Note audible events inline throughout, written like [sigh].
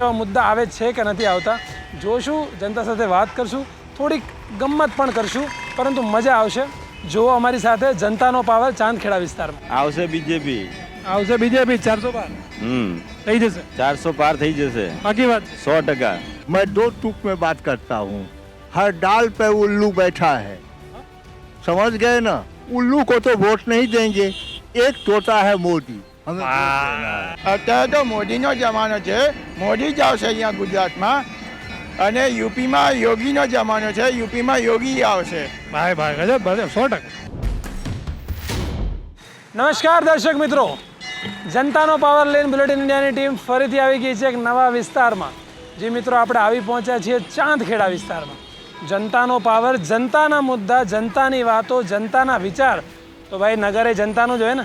એવા મુદ્દા આવે છે કે નથી આવતા? જોશું, જનતા સાથે વાત કરશું, થોડીક ગમ્મત પણ કરશું, પરંતુ મજા આવશે. જો અમારી સાથે જનતાનો પાવર ચાંદખેડા વિસ્તારમાં. આવશે બીજેપી. આવશે બીજેપી ચારસો પાર હમ થઈ જશે ચારસો પાર થઈ જશે બાકી વાત સો ટકા मैं दो टूक में बात करता हूँ हर डाल पे उल्लू बैठा है समझ गए ना उल्लू को तो वोट नहीं देंगे एक तोता है मोदी हमें वोट देना है। અત્યારે તો મોદીનો જમાનો છે મોદી જ આવશે અહીંયા ગુજરાતમાં અને યુપીમાં યોગીનો જમાનો છે યુપીમાં યોગી આવશે ભાઈ ભાઈ ગજબ ગજબ સો ટકા નમસ્કાર દર્શક મિત્રો જનતાનો પાવર લઈને બુલેટિન ઇન્ડિયાની ટીમ ફરીથી આવી ગઈ છે એક નવા વિસ્તારમાં. જે મિત્રો, આપણે આવી પહોંચ્યા છીએ ચાંદખેડા વિસ્તારમાં. જનતાનો પાવર જનતાના મુદ્દા, જનતાની વાતો, જનતાના વિચાર. તો ભાઈ, નગરે જનતાનું જ હોય ને?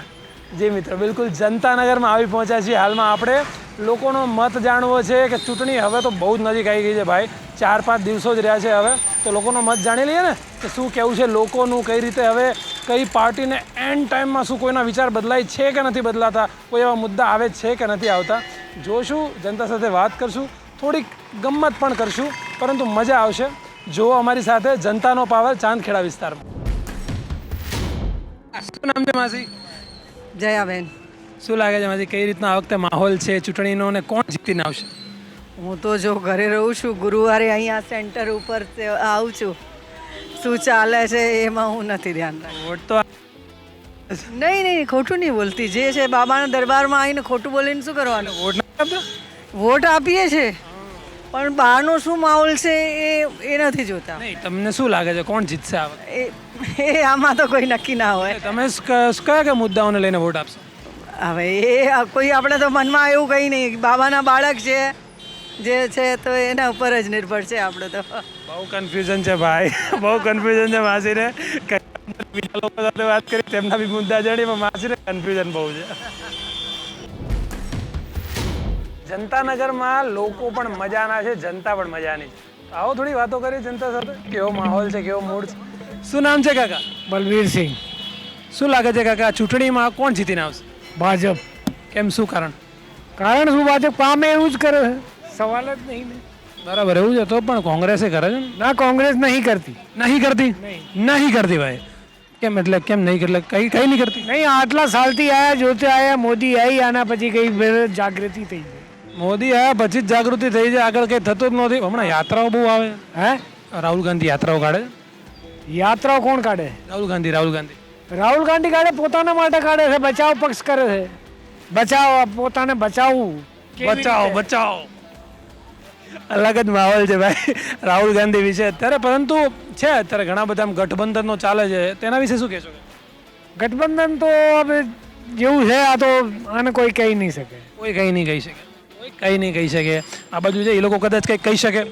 જે મિત્રો, બિલકુલ જનતાનગરમાં આવી પહોંચ્યા છીએ. હાલમાં આપણે લોકોનો મત જાણવો છે કે ચૂંટણી હવે તો બહુ જ નજીક આવી ગઈ છે ભાઈ. ચાર પાંચ દિવસો જ રહ્યા છે હવે. તો લોકોનો મત જાણી લઈએ ને કે શું કહેવું છે લોકોનું કઈ રીતે હવે કઈ પાર્ટીને એન્ડ ટાઈમમાં શું કોઈના વિચાર બદલાય છે કે નથી બદલાતા કોઈ એવા મુદ્દા આવે છે કે નથી આવતા. જોશું જનતા સાથે વાત કરશું થોડીક ગમ્મત પણ કરશું પરંતુ મજા આવશે. જુઓ અમારી સાથે જનતાનો પાવર ચાંદખેડા વિસ્તારમાં. શું નામ છે માસી? જયાબેન. શું લાગે છે માસી કઈ રીતના આ વખતે માહોલ છે ચૂંટણીનો અને કોણ જીતીને આવશે? હું તો જો ઘરે રહું છું ગુરુવારે અહીંયા સેન્ટર ઉપર આવું છું. શું ચાલે છે એમાં હું નથી ધ્યાન વોટ તો નહીં નહીં ખોટું નહીં બોલતી. જે છે બાબાના દરબારમાં આવીને ખોટું બોલીને શું કરવાનું? વોટ વોટ આપીએ છે. પણ બહારનો શું માહોલ છે એ એ નથી જોતા. તમને શું લાગે છે? કોણ જીતશે આ એ આમાં તો કોઈ નક્કી ના હોય. તમે કયા કયા મુદ્દાઓને લઈને વોટ આપશો? હવે એ આ કોઈ આપણે તો મનમાં એવું કંઈ નહીં. બાબાના બાળક છે જે છે તો એના ઉપર જ નિર્ભર છે આપણે તો. બહુ કન્ફ્યુઝન છે ભાઈ. બહુ કન્ફ્યુઝન છે માસીને. બીજા લોકો સાથે વાત કરી તેમના બી મુદ્દા જાણી પણ માસીને કન્ફ્યુઝન બહુ છે. જનતાનગરમાં લોકો પણ મજાના છે જનતા પણ મજાની છે. આવો થોડી વાતો કરીએ જનતા સાથે. કેવો માહોલ છે કેવો મૂડ છે? શું નામ છે કાકા? બલવીર સિંહ. શું લાગે છે કાકા ચૂંટણીમાં કોણ જીતીને આવશે? ભાજપ. કેમ શું કારણ? કારણ શું ભાજપ પામે એવું જ કરે છે? સવાલ જ નહીં ને. બરાબર એવું જ હતો પણ કોંગ્રેસે કરે છે ને? ના કોંગ્રેસ નહીં કરતી. નહીં કરતી? નહીં. કરતી ભાઈ. કેમ એટલે કેમ નહીં એટલે કઈ કઈ નહીં કરતી? નહીં આટલા સાલથી આયા જોતે આયા મોદી આવી આના પછી કઈ જાગૃતિ થઈ ગઈ. મોદી આયા પછી જ જાગૃતિ થઈ જાય આગળ કંઈ થતું જ નથી હમણાં યાત્રાઓ બહુ આવે. હે? રાહુલ ગાંધી યાત્રાઓ કાઢે? યાત્રાઓ કોણ કાઢે? રાહુલ ગાંધી રાહુલ ગાંધી. રાહુલ ગાંધી કાઢે પોતાના માટે કાઢે છે બચાવ પક્ષ કરે છે. બચાવ પોતાને બચાવવું. બચાવ બચાવો બચાવો. અલગ જ માહોલ છે ભાઈ [laughs] રાહુલ ગાંધી વિશે અત્યારે પરંતુ છે અત્યારે ઘણા બધા ગઠબંધનનો ચાલે છે. તેના વિશે શું કહેશો? ગઠબંધન તો હવે જેવું છે આ તો આને કોઈ કહી નહીં શકે. કોઈ કંઈ નહીં કહી શકે. કોઈ કંઈ નહીં કહી શકે. આ બાજુ છે એ લોકો કદાચ કંઈક કહી શકે.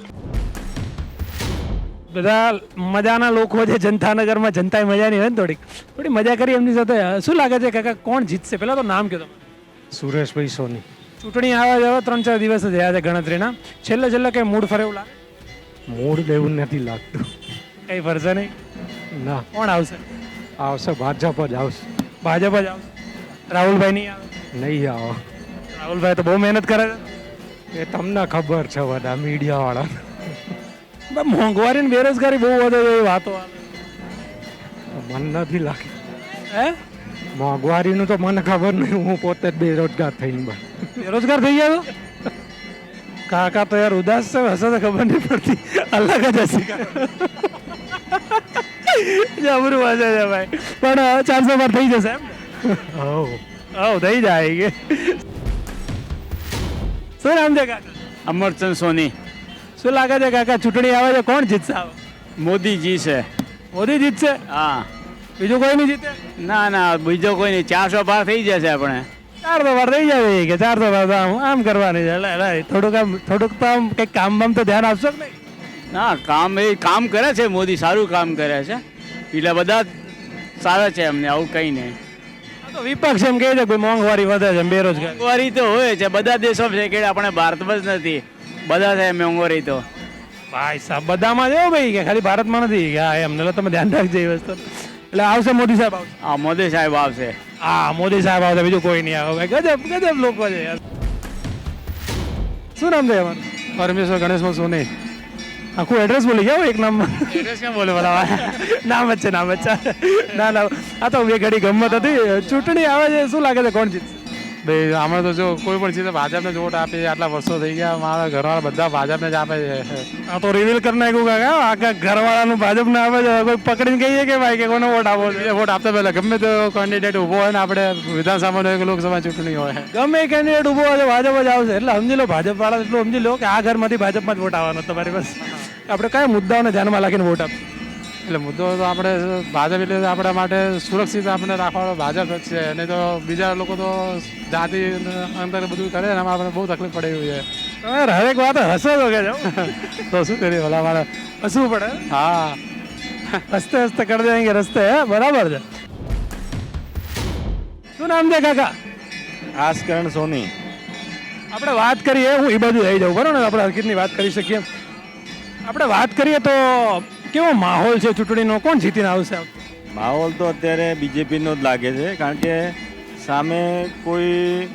બધા મજાના લોકો છે જનતાનગરમાં જનતાએ મજાની હોય ને થોડીક. થોડી મજા કરી એમની સાથે. શું લાગે છે કાકા કોણ જીતશે? પહેલાં તો નામ કહો તમે સુરેશભાઈ સોની. ચૂંટણી આવે હવે ત્રણ ચાર દિવસ જ રહ્યા છે ગણતરીના. છેલ્લે છેલ્લે કંઈ મૂડ ફરે એવું લાગે? મૂડ એવું નથી લાગતું. કંઈ ફરશે નહીં? ના. કોણ આવશે? આવશે ભાજપ જ આવશે. ભાજપ જ આવશે. રાહુલભાઈ નહીં આવે? નહીં આવો. રાહુલભાઈ તો બહુ મહેનત કરે છે. એ તમને ખબર છે બધા મીડિયાવાળા મોંઘવારી ને બેરોજગારી બહુ વધે એવી વાતો આવે. મને નથી લાગતું હે? મોંઘવારીનું તો મને ખબર નહીં હું પોતે જ બેરોજગાર થઈને બસ. બેરોજગાર થઈ ગયો કાકા તો યાર ઉદાસ છે હશે તો ખબર નહીં પડતી. અલગ જ હશે. જબરું હશે છે ભાઈ. પણ ચારસો વાર થઈ જશે એમ હવ. હવ થઈ જાય. કે શું નામ છે કાકા અમરચંદ સોની. શું લાગે છે કાકા ચૂંટણી આવે છે? કોણ જીતશે મોદીજી છે. મોદી જીતશે? હા. બીજું કોઈ નહીં જીતે? ના ના બીજો કોઈ નહીં. ચારસો પાર થઈ જશે આપણે. ચાર તો વાર થઈ જાય કે ચાર તો વાર તો આમ આમ કરવાની છે. એટલે થોડુંક આમ થોડુંક તો આમ કંઈક કામ બામ તો ધ્યાન આપશો કે નહીં? ના કામ એ કામ કરે છે મોદી સારું કામ કરે છે. એટલે બધા સારા છે એમને આવું કંઈ નહીં. તો વિપક્ષ એમ કહે છે કે મોંઘવારી વધે છે બેરોજગારી. મોંઘવારી તો હોય છે. બધા દેશો છે કે આપણે ભારતમાં જ નથી. બધા છે મોંઘવારી તો. ભાઈ સાહેબ બધામાં જ એવું ભાઈ કે ખાલી ભારતમાં નથી. કે હા એમને લો તમે ધ્યાન રાખજો એ વસ્તુ. એટલે આવશે મોદી સાહેબ આવશે. આ મોદી સાહેબ આવશે. હા મોદી સાહેબ આવશે બીજું કોઈ નહીં આવે. ભાઈ ગજબ ગજબ લોકો છે યાર. શું નામ છે અમારું પરમેશ્વર ગણેશમાં સોની. આખું એડ્રેસ બોલી ગયા હો એક નામ એડ્રેસ ક્યાં બોલે બધા નામ જ છે નામ જ છે. ના ના આ તો બે ઘડી ગમત હતી. ચૂંટણી આવે છે શું લાગે છે કોણ જીતશે? ભાઈ આમાં તો જો કોઈ પણ ચીજ ભાજપને જ વોટ આપે આટલા વર્ષો થઈ ગયા મારા ઘરવાળા બધા ભાજપને જ આપે છે. આ તો રિવીલ કરી નાખ્યું કાકા આખા ઘરવાળાનું ભાજપને આવે છે કોઈ પકડીને કહીએ કે ભાઈ કે કોને વોટ આપો વોટ આપતા પહેલા ગમે તે કેન્ડિડેટ ઊભો હોય ને આપણે વિધાનસભાનો એક લોકસભા ચૂંટણી હોય. ગમે કેન્ડિડેટ ઊભો હોય ભાજપ જ આવશે. એટલે સમજી લો ભાજપ વાળા એટલું સમજી લો કે આ ઘરમાંથી ભાજપમાં જ વોટ આવવાનો તમારી બસ આપણે કયા મુદ્દાઓને ધ્યાનમાં રાખીને વોટ આપીએ? એટલે મુદ્દો તો આપણે ભાજપ એટલે આપણા માટે સુરક્ષિત આપણે રાખવાનો ભાજપ જ છે. અને તો બીજા લોકો તો જાતિ અંતર બધું કરે ને એમાં આપણે બહુ તકલીફ પડે એવી છે. તમે હરેક વાત હસો તો કે તો શું કરીએ ભલા મારે? હસવું પડે. હા. હસતે હસતે કરી દેંગે રસ્તે બરાબર છે. શું નામ છે કાકા? આસકરણ સોની. આપણે વાત કરીએ હું એ બાજુ આવી જાઉં. બરાબર ને? આપણે હરકતની વાત કરી શકીએ. આપણે વાત કરીએ તો કેવો માહોલ છે ચૂંટણીનો? કોણ જીતીને આવશે માહોલ તો અત્યારે બીજેપીનો જ લાગે છે કારણ કે સામે કોઈ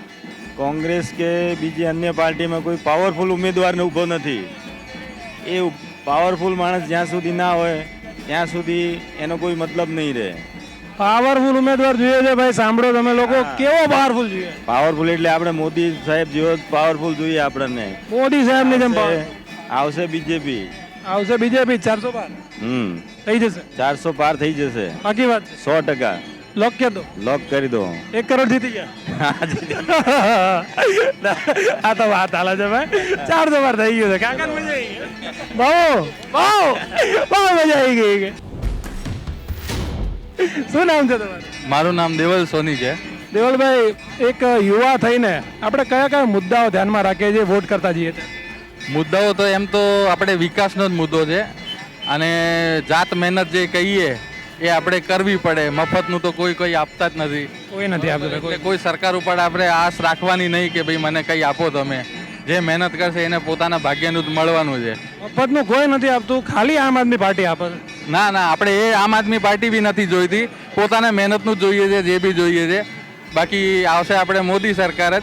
કોંગ્રેસ કે બીજી અન્ય પાર્ટીમાં કોઈ પાવરફુલ ઉમેદવારને ઊભો નથી. એ પાવરફુલ માણસ જ્યાં સુધી ના હોય ત્યાં સુધી એનો કોઈ મતલબ નહીં રહે. પાવરફુલ ઉમેદવાર જોઈએ છે ભાઈ સાંભળો તમે લોકો કેવો પાવરફુલ જોઈએ? પાવરફુલ એટલે આપણે મોદી સાહેબ જેવો પાવરફુલ જોઈએ આપણને. મોદી સાહેબની જેમ આવશે બીજેપી. આવશે બીજેપી ચારસો પાર. હમ. થઈ જશે. ચારસો પાર થઈ જશે. બાકી વાત સો ટકા. લોક કે દો. લોક કરી દો. એક કરોડ જીતી ગયા. આ તો વાત હાલે છે ભાઈ. ચારસો પાર થઈ ગયું છે. કાકા મજા આવી ગઈ. બહુ બહુ બહુ મજા આવી ગઈ. શું નામ છે તમારું? મારું નામ દેવલ સોની છે. દેવલભાઈ એક યુવા થઈને આપણે કયા કયા મુદ્દાઓ ધ્યાનમાં રાખીએ છીએ વોટ કરતા જઈએ છીએ મુદ્દાઓ તો એમ તો આપણે વિકાસનો જ મુદ્દો છે. અને જાત મહેનત જે કહીએ એ આપણે કરવી પડે. મફતનું તો કોઈ કોઈ આપતા જ નથી. કોઈ નથી આપતું કોઈ સરકાર ઉપર આપણે આશ રાખવાની નહીં કે ભાઈ મને કંઈ આપો તમે. જે મહેનત કરશે એને પોતાના ભાગ્યનું જ મળવાનું છે. મફતનું કોઈ નથી આપતું ખાલી આમ આદમી પાર્ટી આપે ના ના આપણે એ આમ આદમી પાર્ટી બી નથી જોઈતી. પોતાના મહેનતનું જ જોઈએ છે જે બી જોઈએ છે. બાકી આવશે આપણે મોદી સરકાર જ.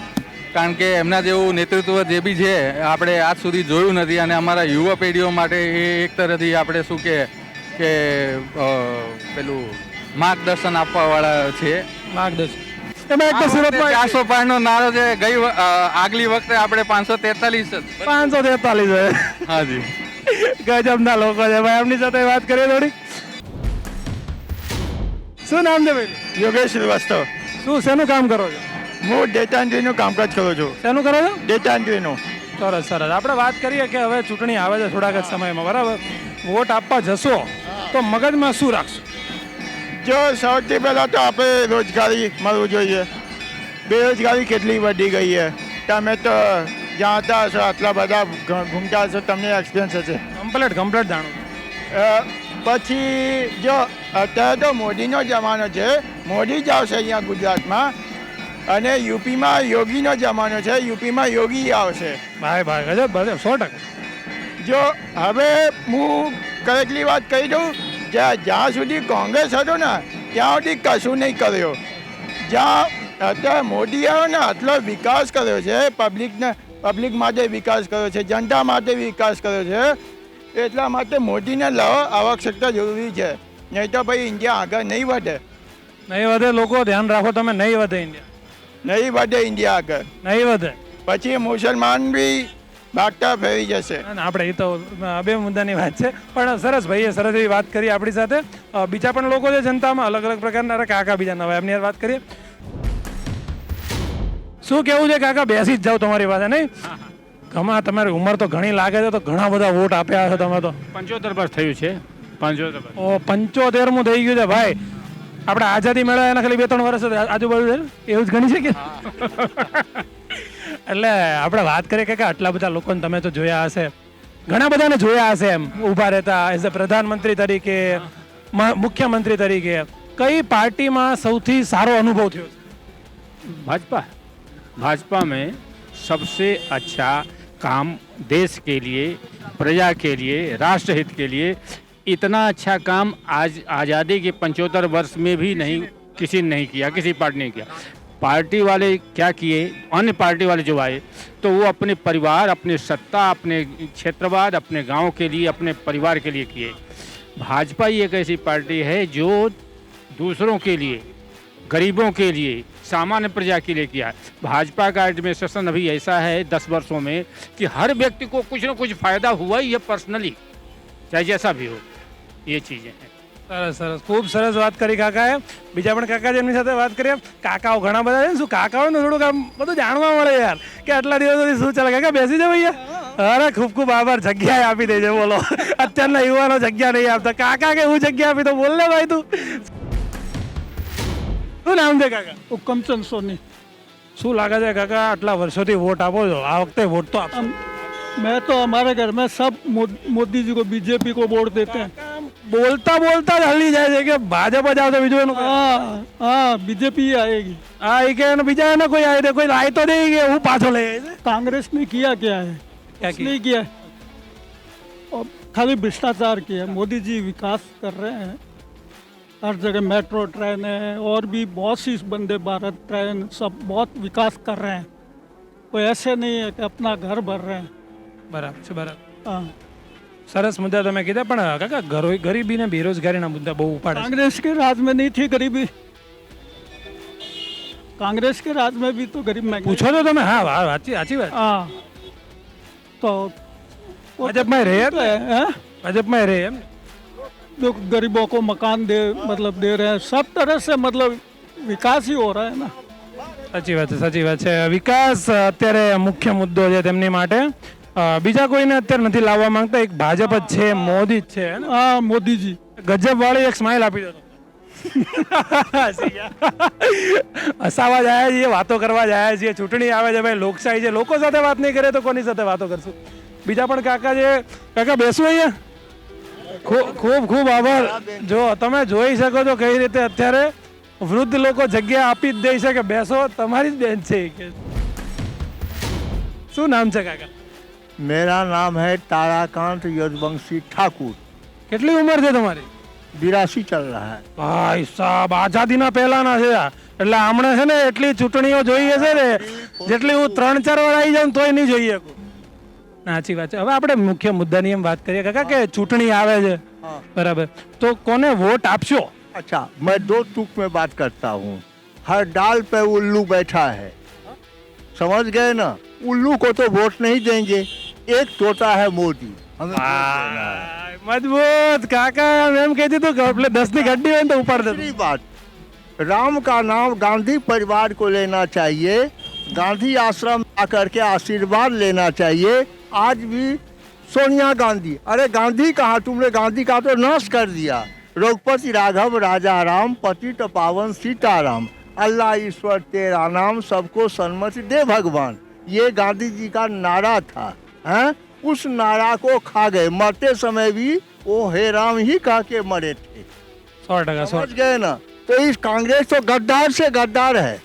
કારણ કે એમના જેવું નેતૃત્વ જે બી છે આપણે આજ સુધી જોયું નથી અને અમારા યુવા પેઢીઓ માટે એ એક તરફથી આપણે શું કે કે પેલું માર્ગદર્શન આપવાવાળા છે. માર્ગદર્શન. એમાં એક સુરતમાં ચારસો પારનો નારો છે. ગઈ આગલી વખતે આપણે પાંચસો તેતાલીસ પાંચસો તેતાલીસ છે હાજી ગજબના લોકો છે. ભાઈ એમની સાથે વાત કરીએ થોડી. શું નામ છે ભાઈ? યોગેશ શ્રીવાસ્તવ. શું શેનું કામ કરો છો? હું ડેટા એન્ટ્રીનું કામકાજ કરું છું. શેનું કરો છો? ડેટા એન્ટ્રીનું સરસ સરસ. આપણે વાત કરીએ કે હવે ચૂંટણી આવે છે થોડાક જ સમયમાં બરાબર? વોટ આપવા જશો તો મગજમાં શું રાખશો? જો સૌથી પહેલાં તો આપણે રોજગારી મળવું જોઈએ. બેરોજગારી કેટલી વધી ગઈ છે. તમે તો જાણતા હશો આટલા બધા ઘૂમતા હશો તમને એક્સપિરિયન્સ હશે. કમ્પ્લેટ કમ્પ્લેટ જાણું. પછી જો અત્યારે તો મોદીનો જમાનો છે. મોદી જ આવશે અહીંયા ગુજરાતમાં. અને યુપીમાં યોગીનો જમાનો છે. યુપીમાં યોગી આવશે. ભાઈ ભાઈ ગજબ ભલે સો ટકા. જો હવે હું કરેક્ટલી વાત કહી દઉં. જ્યાં જ્યાં સુધી કોંગ્રેસ હતો ને ત્યાં સુધી કશું નહીં કર્યો. જ્યાં અત્યારે મોદી આવ્યો ને આટલો વિકાસ કર્યો છે. પબ્લિકને પબ્લિક માટે વિકાસ કર્યો છે. જનતા માટે વિકાસ કર્યો છે. એટલા માટે મોદીને લાવો આવશ્યકતા જરૂરી છે. નહીં તો ભાઈ ઇન્ડિયા આગળ નહીં વધે. નહીં વધે લોકો ધ્યાન રાખો તમે નહીં વધે ઇન્ડિયા. નહીં વધે ઇન્ડિયા આગળ. નહીં વધે. પછી મુસલમાન બી ભાગતા ફેરી જશે. આપણે એ તો બે મુદ્દાની વાત છે. પણ સરસ ભાઈએ સરસ એવી વાત કરી આપણી સાથે. બીજા પણ લોકો છે જનતામાં અલગ અલગ પ્રકારના. અરે કાકા બીજા નવા એમની વાત કરીએ. શું કેવું છે કાકા? બેસી જ જાઓ તમારી પાસે નહીં? કમા તમારી ઉંમર તો ઘણી લાગે છે તો ઘણા બધા વોટ આપ્યા છે તમે તો. પંચોતેર પર થયું છે. પંચોતેર ઓ પંચોતેરમું થઈ ગયું છે ભાઈ. આપણે આઝાદી મેળવ્યા એના ખાલી બે ત્રણ વર્ષ જ આજુબાજુ છે ને? એવું જ ગણી છે કે એટલે આપણે વાત કરીએ કે કે આટલા બધા લોકોને તમે તો જોયા હશે ઘણા બધાને જોયા હશે એમ ઊભા રહેતા એઝ અ પ્રધાનમંત્રી તરીકે મ- મુખ્યમંત્રી તરીકે કઈ પાર્ટીમાં સૌથી સારો અનુભવ થયો છે भाजपा भाजपा में सबसे अच्छा काम देश के लिए प्रजा के लिए राष्ट्रहित के लिए इतना अच्छा काम आज आज़ादी के पंचोत्तर वर्ष में भी नहीं, किसी ने नहीं किया, किसी पार्टी ने किया। पार्टी वाले क्या किए? अन्य पार्टी वाले जो आए तो वो अपने परिवार, अपने सत्ता, अपने क्षेत्रवाद, अपने गाँव के लिए, अपने परिवार के लिए किए। भाजपा ही एक ऐसी पार्टी है जो दूसरों के लिए, गरीबों के लिए, सामान्य प्रजा के लिए किया। भाजपा का एडमिनिस्ट्रेशन अभी ऐसा है दस वर्षों में कि हर व्यक्ति को कुछ ना कुछ फ़ायदा हुआ ही है पर्सनली चाहे जैसा भी हो। ये चीज़ें हैं સરસ સરસ ખૂબ સરસ વાત કરી કાકાએ બીજા પણ કાકા જેમની સાથે વાત કરીએ કાકાઓ ઘણા બધા છે ને શું કાકાઓ ને થોડુંક આમ બધું જાણવા મળે યાર કે આટલા દિવસ સુધી શું ચાલે કાકા બેસી જાવ અહીંયા અરે ખૂબ ખૂબ આભાર જગ્યાએ આપી દેજે બોલો અત્યારના યુવાનો જગ્યા નહીં આપતા કાકા કે હું જગ્યા આપી તો બોલ ને ભાઈ તું શું નામ છે કાકા હુકમચંદ સોની શું લાગે છે કાકા આટલા વર્ષોથી વોટ આપો છો આ વખતે વોટ તો આપશો मैं तो हमारे घर में सब मोदी जी को बीजेपी को वोट देते हैं બોલતા બોલતા જ હલી જાય છે કે ભાજપ જ આવશે બીજું એનું કંઈ. हाँ हाँ बीजेपी ही आएगी હા એ કે એને બીજા એને કોઈ આવી દે કોઈ લાય તો નહીં કે હું પાછો લઈ આવી છે कांग्रेस ने किया क्या है क्या कुछ नहीं किया और खाली भ्रष्टाचार किया मोदी जी विकास कर रहे हैं हर जगह मेट्रो ट्रेन है और भी बहुत सी वंदे भारत ट्रेन सब बहुत विकास कर रहे हैं कोई ऐसे नहीं है कि अपना घर भर रहे हैं બરાબર છે બરાબર हाँ સરસ મુદ્દા તમે કીધા પણ કાકા ગરો- ગરીબી ને બેરોજગારીના મુદ્દા બહુ ઉપાડે છે कांग्रेस के राज में नहीं थी गरीबी कांग्रेस के राज में भी तो गरीब महंगाई પૂછો તો તમે હા હા સાચી સાચી વાત हाँ तो वो ભાજપમાં રહે तो है, हैं? ભાજપમાં રહે એમ ને? जो गरीबों को मकान दे मतलब दे रहे हैं सब तरह से मतलब विकास ही हो रहा है ना સાચી વાત છે સાચી વાત છે વિકાસ અત્યારે મુખ્ય મુદ્દો છે તેમની માટે અ, બીજા કોઈને અત્યારે નથી લાવવા માંગતા. એક ભાજપ જ છે મોદી જ છે હા મોદીજી. ગજબ વાળી એક સ્માઇલ આપી દો હસાવા જાય છે વાતો કરવા જાય છે ચૂંટણી આવે છે ભાઈ લોકશાહી છે. લોકો સાથે વાત નહીં કરે તો કોની સાથે વાતો કરશું? બીજા પણ કાકા છે. કાકા બેસું અહીંયા? ખૂબ ખૂબ આભાર. જો તમે જોઈ શકો છો કઈ રીતે અત્યારે વૃદ્ધ લોકો જગ્યા આપી જ દે છે કે બેસો. તમારી જ બેન છે શું નામ છે કાકા? मेरा नाम है ताराकांत यदवंशी ठाकुर કેટલી ઉંમર છે તમારી बिरासी चल रहा है ભાઈ સાહેબ આઝાદીના પહેલાના છે આ. એટલે હમણાં છે ને એટલી ચૂંટણીઓ જોઈએ છે ને જેટલી હું ત્રણ ચાર વાર આવી જાઉં ને તોય નહીં જોઈએ ના, સાચી વાત છે હવે આપણે મુખ્ય મુદ્દાની એમ વાત કરીએ કાકા કે ચૂંટણી આવે છે બરાબર તો કોને વોટ આપશો अच्छा मैं दो टूक में बात करता हूँ हर डाल पे उल्लू बैठा है समझ गए ना उल्लू को तो वोट नहीं देंगे एक टोटा है मोदी मज़बूत काका मैम कहती तो दस की गड्डी में तो ऊपर दूसरी बात राम का नाम गांधी परिवार को लेना चाहिए। गांधी आश्रम आकर के आशीर्वाद लेना चाहिए। आज भी सोनिया गांधी अरे गांधी कहा तुमने गांधी का तो नाश कर दिया। रघुपति राघव राजा राम पति तो पावन सीताराम। अल्लाह ईश्वर तेरा नाम सबको सन्मति दे भगवान। ये गांधी जी का नारा था। हैं? उस नारा को खा गए मरते समय भी वो हे राम ही कह के मरे थे। समझ गए ना? तो इस कांग्रेस तो गद्दार से गद्दार है।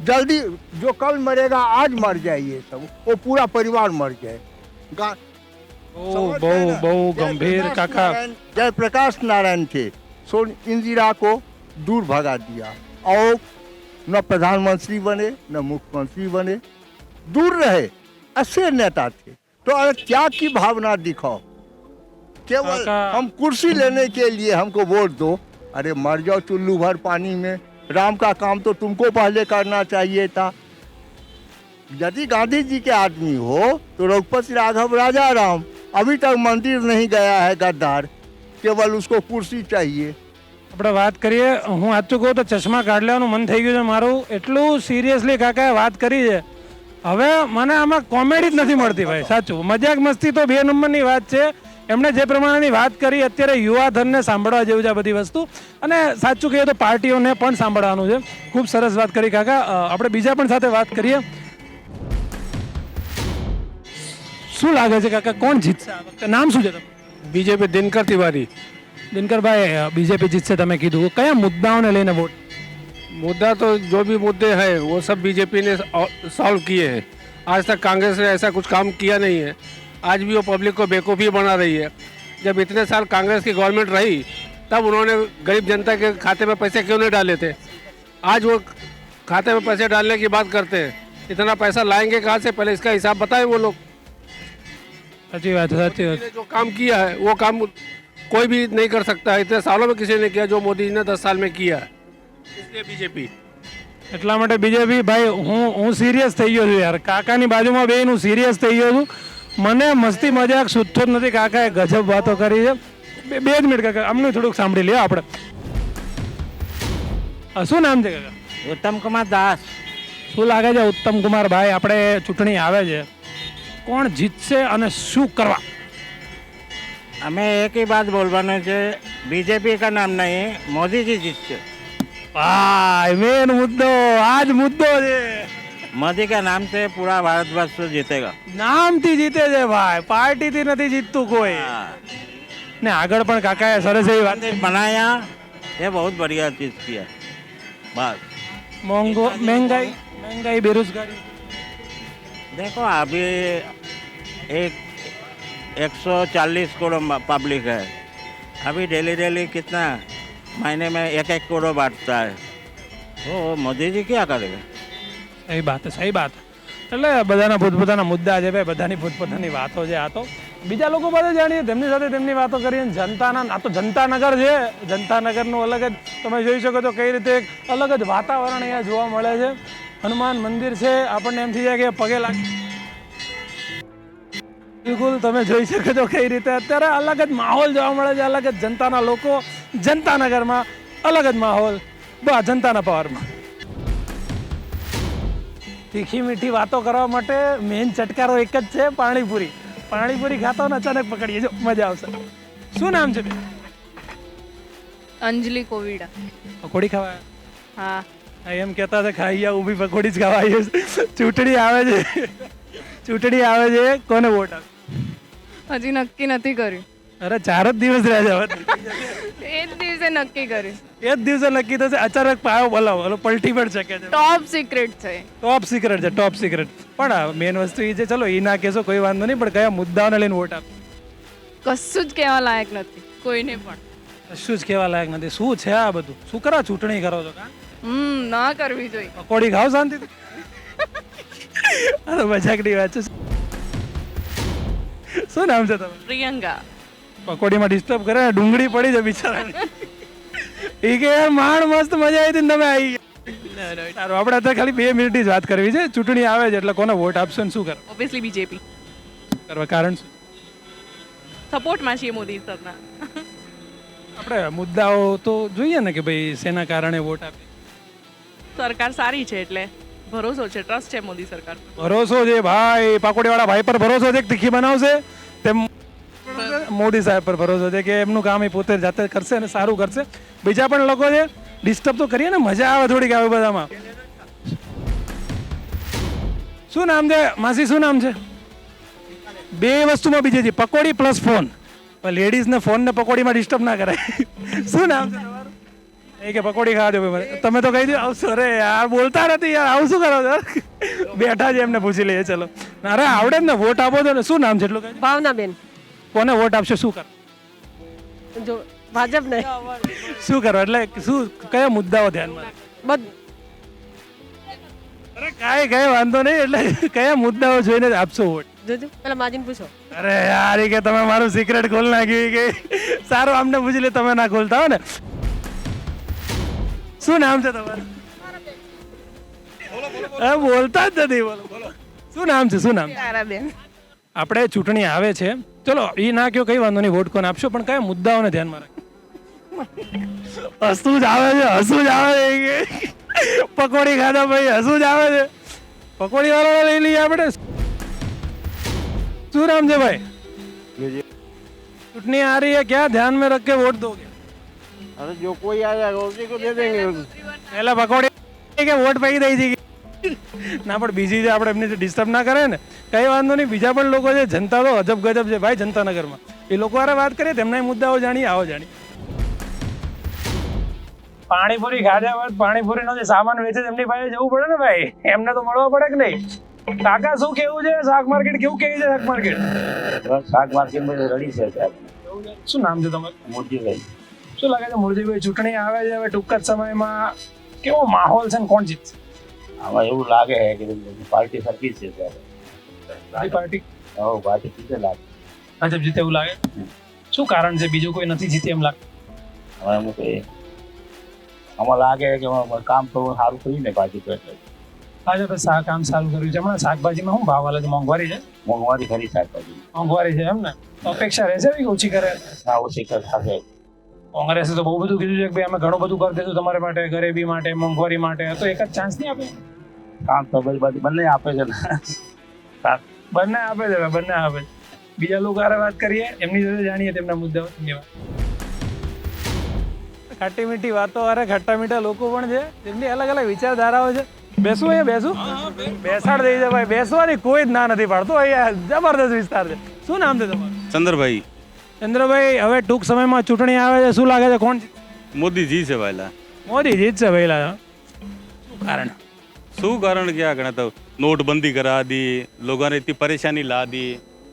जल्दी जो कल मरेगा आज मर जाइए सब। वो पूरा परिवार मर जाए बहु बहु गंभीर काका। जय प्रकाश नारायण थे। सो इंदिरा को दूर भगा दिया। और न प्रधानमंत्री बने न मुख्यमंत्री बने। दूर रहे अच्छे नेता थे। तो अरे त्याग की भावना दिखाओ केवल काका- हम कुर्सी लेने के लिए हमको वोट दो अरे मर जाओ चुल्लू भर पानी में राम का काम तो तुमको पहले करना चाहिए था यदि गांधी जी के आदमी हो तो रघुपति राघव राजा राम अभी तक मंदिर नहीं गया है गद्दार केवल उसको कुर्सी चाहिए આપણે વાત કરીએ હું સાચું કહું તો ચશ્મા કાઢ લેવાનું મન થઈ ગયું છે મારું એટલું સિરિયસલી કાકાએ વાત કરી છે હવે મને આમાં કોમેડી જ નથી મળતી ભાઈ સાચું. મજાક મસ્તી તો બે નંબરની વાત છે. એમણે જે પ્રમાણેની વાત કરી અત્યારે યુવાધનને સાંભળવા જેવું છે આ બધી વસ્તુ. અને સાચું કહીએ તો પાર્ટીઓને પણ સાંભળવાનું છે. ખૂબ સરસ વાત કરી કાકા. આપણે બીજા પણ સાથે વાત કરીએ. શું લાગે છે કાકા? કોણ જીતશે નામ શું છે બીજેપી દિનકર તિવારી દિનકરભાઈ બીજેપી જીતશે તમે કીધું. કયા મુદ્દાઓને લઈને વોટ मुद्दा तो जो भी मुद्दे हैं वो सब बीजेपी ने सॉल्व किए हैं। आज तक कांग्रेस ने ऐसा कुछ काम किया नहीं है। आज भी वो पब्लिक को बेवकूफ़ी बना रही है। जब इतने साल कांग्रेस की गवर्नमेंट रही तब उन्होंने गरीब जनता के खाते में पैसे क्यों नहीं डाले थे? आज वो खाते में पैसे डालने की बात करते हैं। इतना पैसा लाएँगे कहाँ से? पहले इसका हिसाब बताएँ वो लोग। सच्ची बात है सच्ची बात। जो काम किया है वो काम कोई भी नहीं कर सकता। है इतने सालों में किसी ने किया जो मोदी जी ने दस साल में किया है। એટલે બીજેપી એટલા માટે બીજેપી ભાઈ હું હું સિરિયસ થઈ ગયો છું યાર. કાકાની બાજુમાં બે હું સિરિયસ થઈ ગયો છું. મને મસ્તી મજાક સુથ્થો જ નથી. કાકાએ ગજબ વાતો કરી છે. બે જ મિનિટ કાકા. અમને થોડુંક સાંભળી લે આપણે. શું નામ છે કાકા? ઉત્તમ કુમાર દાસ. શું લાગે છે ઉત્તમ કુમાર ભાઈ? આપણે ચૂંટણી આવે છે. કોણ જીતશે અને શું કરવા? અમે એક વાત બોલવાનું છે. બીજેપી કા નામ નહીં મોદીજી જીતશે. ભાઈ મેન મુદ્દો આજ મુદ્દો છે મોદી का नाम से पूरा भारतवर्ष जीतेगा નામથી જીતે છે ભાઈ પાર્ટીથી નથી જીતતું કોઈ ને આગળ પણ કાકાએ સરસ એવી વાત मंदिर बनाया ये बहुत बढ़िया चीज किया बस મોંઘો મહેંગાઈ મહેંગાઈ બેરોજગારી देखो अभी एक 140 करोड़ पब्लिक है अभी डेली डेली कितना महीने में एक एक करोड़ बांटता है तो मोदी जी क्या करेगा સહી બાત છે, સહી બાત એટલે બધાના પોતપોતાના મુદ્દા છે ભાઈ બધાની પોતપોતાની વાતો છે આ તો બીજા લોકો પાસે જાણીએ તેમની સાથે તેમની વાતો કરીએ ને જનતાના આ તો જનતાનગર છે જનતાનગરનું અલગ જ તમે જોઈ શકો છો કઈ રીતે એક અલગ જ વાતાવરણ અહીંયા જોવા મળે છે હનુમાન મંદિર છે આપણને એમ થઈ જાય કે પગે લાગે બિલકુલ તમે જોઈ શકો છો કઈ રીતે અત્યારે અલગ જ માહોલ જોવા મળે છે અલગ જ જનતાના લોકો જનતાનગરમાં અલગ જ માહોલ બા જનતાના પાવરમાં તીખી મીઠી વાતો કરવા માટે મેઇન ચટકારો એક જ છે પાણીપુરી. પાણીપુરી ખાતો ને અચાનક પકડીએ જો મજા આવશે. શું નામ છે અંજલિ કોવિડા. પકોડી ખાવા? હા. એમ કહેતા હતા ખાઈ ઊભી પકોડી જ ખાવા ચૂંટણી આવે છે. ચૂંટણી આવે છે કોને વોટ આપે? હજી નક્કી નથી કર્યું. અરે ચાર જ દિવસ રહ્યા છે એ જ દિવસે નક્કી કર્યું. એ જ દિવસે નક્કી થશે. અચાનક પાયો બોલાવો. એટલે પલટી પણ શકે છે. ટોપ સિક્રેટ છે. ટોપ સિક્રેટ છે ટોપ સિક્રેટ પણ મેન વસ્તુ એ છે. ચલો એ ના કહેશો કોઈ વાંધો નહીં પણ કયા મુદ્દાઓને લઈને વોટ આપ? કશું જ કહેવા લાયક નથી. કોઈને પણ. કશું જ કહેવા લાયક નથી. શું છે આ બધું? શું કરો? ચૂંટણી કરો છો કા? હમ ના કરવી જોઈએ. પકોડી ખાવ શાંતિથી. [laughs] અરે મજાકની વાત છે. શું નામ છે તમારું? પ્રિયંકા. પકોડીમાં ડિસ્ટર્બ કરે ડુંગળી પડી છે બિચારાને. એ કે યાર માણ મસ્ત મજા આવી હતી તમે આવી. સારું આપણે અત્યારે ખાલી બે મિનિટ જ વાત કરવી છે. ચૂંટણી આવે છે એટલે કોને વોટ આપશો ને શું કરો? ઓબ્વિયસલી બીજેપી કરવા કારણ શું? સપોર્ટમાં છીએ મોદી સરના. આપણે મુદ્દાઓ તો જોઈએ ને કે ભાઈ શેના કારણે વોટ આપે. સરકાર સારી છે એટલે ભરોસો છે ટ્રસ્ટ છે મોદી સરકાર ભરોસો છે ભાઈ પાકોડીવાળા ભાઈ પર ભરોસો છે તીખી બનાવશે? તેમ મોદી સાહેબ પર ભરોસો છે કે એમનું કામ એ પોતે જાતે કરશે અને સારું કરશે. બીજા પણ લોકો છે ડિસ્ટર્બ તો કરીએ ને, મજા આવે થોડીક આવે બધામાં. શું નામ છે? માસી, શું નામ છે? બે વસ્તુમાં બીજી છે. પકોડી પ્લસ ફોન લેડીઝને ફોન ને પકોડીમાં ડિસ્ટર્બ ના કરાય. [laughs] શું નામ છે? એ કે પકોડી ખાવા દો ભાઈ તમે તો કહી દો આવશો. અરે યાર બોલતા નથી યાર આવું શું કરો છો? બેઠા છે એમને પૂછી લઈએ ચલો. અરે આવડે ને વોટ આપો છો ને. શું નામ છે એટલું. ભાવનાબેન. કોને વોટ આપશો શું કર? જો ભાજપને શું કરો? એટલે શું કયા મુદ્દાઓ ધ્યાનમાં બધ અરે કાંઈ કાંઈ વાંધો નહીં એટલે કયા મુદ્દાઓ જોઈને આપશો વોટ જોજો પેલા માજીને પૂછો. અરે યાર કે તમે મારું સિક્રેટ ખોલ નાખ્યું કે સારું આમને પૂછી લે તમે ના ખોલતા હો ને. શું નામ છે તમારું? બોલતા જ નથી બોલો. શું નામ છે શું નામ આપણે ચૂંટણી આવે છે. ચલો એ ના કયો કઈ વાંધો નહીં વોટ કોને આપશો પણ કયા મુદ્દાઓને ધ્યાનમાં રાખો હસવું જ આવે છે હસવું જ આવે છે પકોડી ખાધા ભાઈ હસવું જ આવે છે. પકોડી વાળા લઈ લઈએ આપણે. શું નામ છે ભાઈ? ચૂંટણી આ રહી હે ક્યાં ધ્યાન મેં રખ કે? વોટ દોગે अरे जो कोई आएगा उसी को दे देंगे પહેલા પકોડી કે વોટ પૈકી દઈ જઈએ ના પણ બીજી જે આપણે એમની ડિસ્ટર્બ ના કરે ને કઈ વાંધો નહીં બીજા પણ લોકો છે જનતા તો અજબ ગજબ છે ભાઈ જનતાનગરમાં એ લોકો હારે વાત કરીએ તેમના મુદ્દાઓ જાણીએ આવો જાણીએ પાણીપુરી ખાધા બાદ પાણીપુરીનો જે સામાન વેચે છે એમની પાસે જવું પડે ને ભાઈ એમને તો મળવા પડે કે નહીં કાકા શું કેવું છે શાક માર્કેટ કેવું કેવી છે શાક માર્કેટ શાક માર્કેટમાં રડી છે સાહેબ શું નામ છે તમારું મોદીભાઈ શું લાગે છે મુરજીભાઈ ચૂંટણી આવે છે હવે ટૂંક જ સમયમાં કેવો માહોલ છે ને કોણ જીતશે? આમાં એવું લાગે છે કે પાર્ટી સરખી છે ત્યારે પાર્ટી? હા પાર્ટી જીતે લાગે. ભાજપ જીતે એવું લાગે? શું કારણ છે બીજું કોઈ નથી જીતે એમ લાગે? હવે એમ એ આમાં લાગે કે કામ થોડું સારું થયું ને પાર્ટી તો એટલે. ભાજપે સા કામ સારું કર્યું છે. હમણાં શાકભાજીમાં શું ભાવ હાલે છે? મોંઘવારી છે? મોંઘવારી ખરી શાકભાજી. મોંઘવારી છે એમ ને? અપેક્ષા રહેશે ઓછી કરે? હા ઓછી કર કોંગ્રેસે તો બહુ બધું કીધું છે કે ભાઈ અમે ઘણું બધું કરી દઈશું તમારા માટે ગરીબી માટે મોંઘવારી માટે. તો એક જ ચાન્સ નહીં આપે? કામ તો બધી બંને આપે છે ને. બંને આપે છે બંને આપે છે. બીજા લોકો આરે વાત કરીએ એમની સાથે જાણીએ તેમના મુદ્દાઓ. ધન્યવાદ. ખાટી મીઠી વાતો અરે ખટ્ટા મીઠા લોકો પણ છે તેમની અલગ અલગ વિચારધારાઓ છે. બેસું અહીંયા બેસું. બેસાડ દઈ છે ભાઈ બેસવાની કોઈ જ ના નથી પાડતો અહીંયા જબરદસ્ત વિસ્તાર છે. શું નામ છે તમારું? ચંદ્રભાઈ. ચંદ્રભાઈ હવે ટૂંક સમયમાં ચૂંટણી આવે છે શું લાગે છે કોણ જીતશે? મોદી જી છે પહેલા મોદી જીતશે પહેલા શું કારણ શું कारण क्या कहना था नोटबंदी करा दी लोगों ने इतनी परेशानी ला दी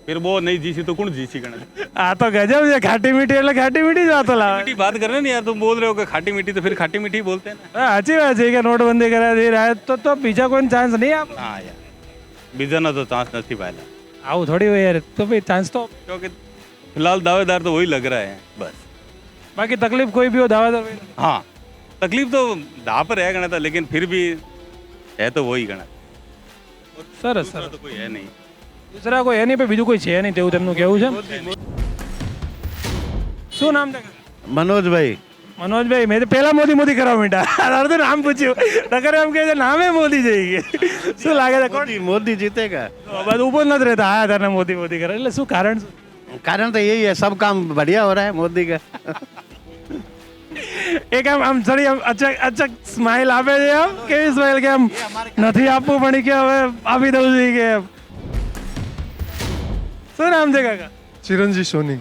फिर वो नहीं जीसी तो कौन जीसी कहना આ તો ગજબ છે ખાટી મીઠી એટલે ખાટી મીઠી જ વાતો લાવે मीठी बात कर रहे हैं ना यार तुम बोल रहे हो कि खाटी मीठी तो फिर खाटी मीठी बोलते हैं ना હા, સાચી વાત છે કે નોટબંધી કરાવી દઈ રહ્યા તો તો બીજા કોઈને ચાન્સ નહીં આપે हाँ यार बीजा तो चांस नहीं पहला આવું થોડી હોય યાર તો ભાઈ ચાન્સ તો क्योंकि फिलहाल दावेदार तो वही लग रहा है बस બાકી તકલીફ કોઈ બી હો દાવાદાર હોય. हाँ तकलीफ तो दा पर है कहना था लेकिन फिर भी है तो वही कहना સરસ दूसरा સરસ तो कोई है नहीं દૂસરા કોઈ એની બીજું કોઈ છે નહીં તેવું તેમનું કેવું છે શું નામ છે मनोज भाई મનોજભાઈ મેં તો પહેલા મોદી મોદી કરવા માંડ્યા તારું તો નામ પૂછ્યું નકર એમ કહે છે નામે મોદી જઈ ગઈ શું લાગે છે કોણ मोदी जीतेगा બધું ઉપર નથી રહેતા આયા તને મોદી મોદી કરે એટલે શું કારણ શું कारण तो यही है सब काम बढ़िया हो रहा है मोदी का એક આમ આમ થોડી આમ અચક અચક સ્માઇલ આપે છે આમ કેવી સ્માઇલ કે આમ નથી આપવું પણ કે હવે આપી દઉં છું કે એમ. શું નામ છે કાકા ચિરંજી સોની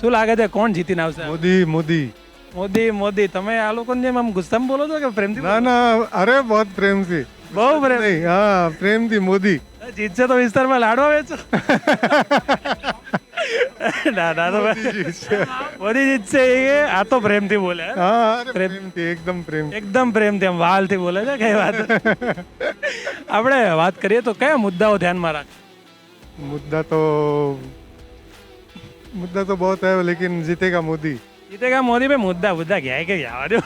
શું લાગે છે કોણ જીતીને આવશે મોદી મોદી મોદી મોદી તમે આ લોકોને જેમ આમ ગુસ્સામાં બોલો છો કે પ્રેમથી ના ના અરે બહુ પ્રેમથી બહુ પ્રેમ નહીં હા પ્રેમથી મોદી જીતશે તો વિસ્તારમાં લાડવા વેચો [laughs] ના ના તો બધી છે. એ. આ તો પ્રેમથી બોલે. હા પ્રેમથી એકદમ પ્રેમ. એકદમ પ્રેમથી આમ વાલથી બોલે છે કઈ વાત આપણે વાત કરીએ તો કયા મુદ્દાઓ ધ્યાનમાં રાખ? મુદ્દા તો મુદ્દા તો બહુ થયો લેકિન જીતેગા મોદી. જીતેગા મોદી ભાઈ મુદ્દા મુદ્દા ગયા કે ગયા દો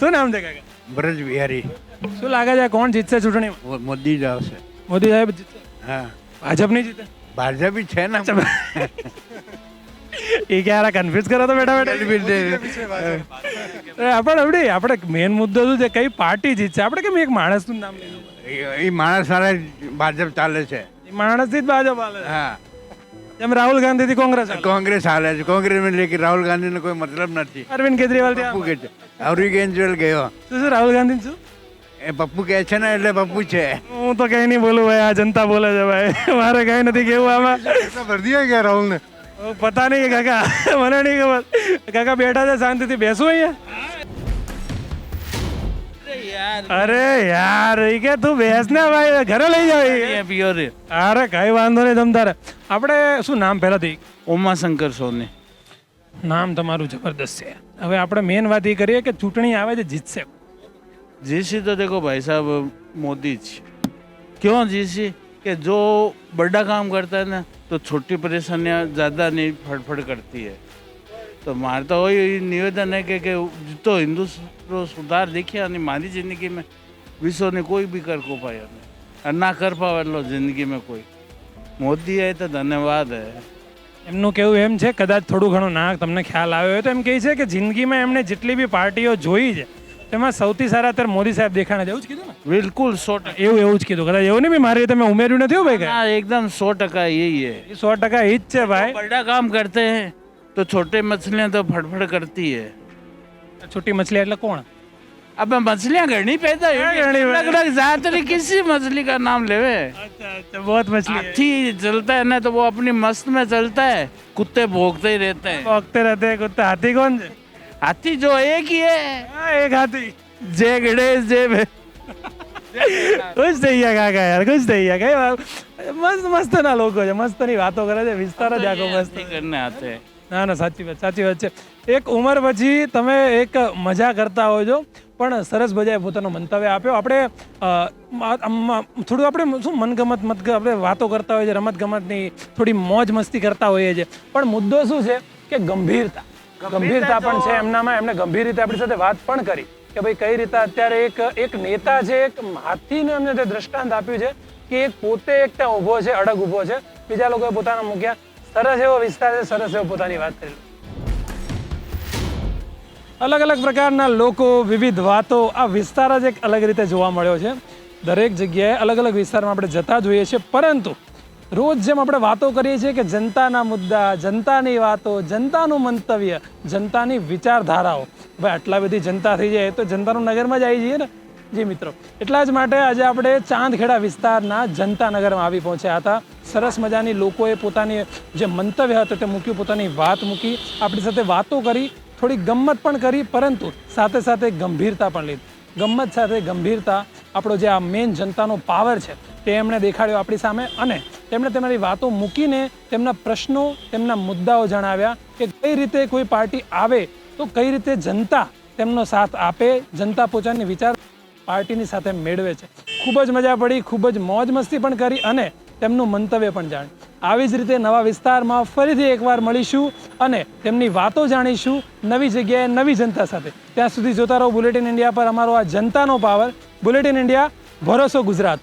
શું નામ છે કાકા? બ્રજ બિહારી. શું લાગે છે કોણ જીતશે ચૂંટણી મોદી જ આવશે. મોદી સાહેબ જીતશે? હા. ભાજપ નહીં જીતે? ભાજપી છે ને એ ક્યારે કન્ફ્યુઝ કરો તો બેઠા બેઠા. આપણે આપણે આપણે મેઈન મુદ્દો શું છે? કઈ પાર્ટી જીતશે આપણે કેમ એક માણસનું નામ એ માણસ વાળા ભાજપ ચાલે છે. માણસથી જ ભાજપ હાલે હા. એમ રાહુલ ગાંધી થી કોંગ્રેસ કોંગ્રેસ ચાલે છે. કોંગ્રેસ લેકી રાહુલ ગાંધી નો કોઈ મતલબ નથી. અરવિંદ કેજરીવાલ. અરવિંદ કેજરીવાલ ગયો. શું રાહુલ ગાંધી શું? એ પપ્પુ કે છે ને એટલે પપ્પુ છે. હું તો કઈ નહીં બોલું ભાઈ આ જનતા બોલે છે ભાઈ. મારે કઈ નથી કેવું આમાં. ભરતી હોય ગયા રાહુલને? પતા નહીં કાકા મને નહીં ખબર. કાકા બેઠા છે શાંતિથી બેસું અહીંયા? અરે યાર એ કે તું બેસ ને ભાઈ ઘરે લઈ જાવ પ્યોર અરે કઈ વાંધો નહીં તમતારે આપણે શું નામ પહેલાંથી? ઉમાશંકર સોની. નામ તમારું જબરદસ્ત છે. હવે આપણે મેન વાત એ કરીએ કે ચૂંટણી આવે છે જીતશે जीसी तो देखो भाई साहब मोदी जी क्यों जीसी कि जो बड़ा काम करता है ना तो छोटी परेशानियां ज़्यादा नहीं फटफट करती है तो मारे तो वही निवेदन है कि, कि तो हिंदुस्तान सुधार देखिए અને મારી જિંદગીમાં વિશ્વને કોઈ બી કર કો પાયો નહીં અને ના કર પાવેલો જિંદગીમાં કોઈ મોદી આય તો ધન્યવાદ હે એમનું કેવું એમ છે કદાચ થોડું ઘણું ના તમને ખ્યાલ આવ્યો હોય તો એમ કહે છે કે જિંદગીમાં એમણે જેટલી બી પાર્ટીઓ જોઈ છે તેમાં સૌથી સારા અત્યારે મોદી સાહેબ દેખાણે છે એવું જ કીધું ને બિલકુલ સો ટકા એવું એવું જ કીધું કદાચ એવું નહીં બી મારી રીતે મેં ઉમેર્યું નથી હો ભાઈ કાંઈ. हाँ एकदम सौ टका यही है એ સો ટકા એ જ છે ભાઈ बड़ा काम करते हैं तो छोटे मछलियां तो फटफट करती है છોટી મછલી એટલે કોણ अब मछलियां घनी पैदा हुई हाँ, घनी अलग अलग जाति किसी मछली का नाम लेवे અચ્છા અચ્છા બહુ મછલી हाथी चलता है ना तो वो अपनी मस्त में चलता है कुत्ते भोगते ही रहते हैं ભોગતે રહેતે કુત્તા હાથી કોણ છે हाथी जो एक ही है હા, એક હાથી जय गणेश जय भे- ખુશ થઈ ગયા કાકા યાર ખુશ થઈ ગયા કઈ વાત મસ્ત મસ્ત ના લોકો છે મસ્ત ની વાતો કરે છે વિસ્તાર જ આખો મસ્ત हाथी करने आते हैं ના ના સાચી વાત સાચી વાત છે એક ઉંમર પછી તમે એક મજા કરતા હોય છો પણ સરસ બજાએ પોતાનો મંતવ્ય આપ્યો આપણે અ, આ- આમ થોડું આપણે શું મનગમત મત આપણે વાતો કરતા હોઈએ છીએ રમત ગમતની થોડી મોજ મસ્તી કરતા હોઈએ છીએ પણ મુદ્દો શું છે કે ગંભીરતા ગંભીરતા પણ છે એમનામાં. એમને ગંભીર રીતે આપણી સાથે વાત પણ કરી કે ભાઈ કઈ રીતે અત્યારે એક એક નેતા છે, એક હાથીને એમને જે દ્રષ્ટાંત આપ્યું છે કે એક પોતે એક ત્યાં ઊભો છે, અડગ ઊભો છે. બીજા લોકોએ પોતાના મૂક્યા. સરસ એવો વિસ્તાર છે, સરસ એવો પોતાની વાત કરી. અલગ અલગ પ્રકારના લોકો, વિવિધ વાતો, આ વિસ્તાર જ એક અલગ રીતે જોવા મળ્યો છે. દરેક જગ્યાએ અલગ અલગ વિસ્તારમાં આપણે જતા જોઈએ છીએ, પરંતુ રોજ જેમ આપણે વાતો કરીએ છીએ કે જનતાના મુદ્દા, જનતાની વાતો, જનતાનું મંતવ્ય, જનતાની વિચારધારાઓ. ભાઈ આટલા બધી જનતા થઈ જાય તો જનતાનું નગરમાં જ આવી જઈએ ને? જી મિત્રો, એટલા જ માટે આજે આપણે ચાંદખેડા વિસ્તારના જનતા નગરમાં આવી પહોંચ્યા હતા. સરસ મજાની લોકોએ પોતાની જે મંતવ્ય હતું તે મૂક્યું, પોતાની વાત મૂકી, આપણી સાથે વાતો કરી, થોડી ગમ્મત પણ કરી, પરંતુ સાથે સાથે ગંભીરતા પણ લીધી. ગમ્મત સાથે ગંભીરતા આપણો જે આ મેઇન જનતાનો પાવર છે તે એમણે દેખાડ્યો આપણી સામે અને તેમણે તેમની વાતો મૂકીને તેમના પ્રશ્નો, તેમના મુદ્દાઓ જણાવ્યા કે કઈ રીતે કોઈ પાર્ટી આવે તો કઈ રીતે જનતા તેમનો સાથ આપે, જનતા પોતાની વિચાર પાર્ટીની સાથે મેળવે છે. ખૂબ જ મજા પડી, ખૂબ જ મોજ મસ્તી પણ કરી અને તેમનું મંતવ્ય પણ જાણ્યું. આવી જ રીતે નવા વિસ્તારમાં ફરીથી એકવાર મળીશું અને તેમની વાતો જાણીશું નવી જગ્યાએ નવી જનતા સાથે. ત્યાં સુધી જોતા રહો બુલેટિન ઇન્ડિયા પર અમારો આ જનતાનો પાવર બુલેટિન ઇન્ડિયા, ભરોસો ગુજરાત.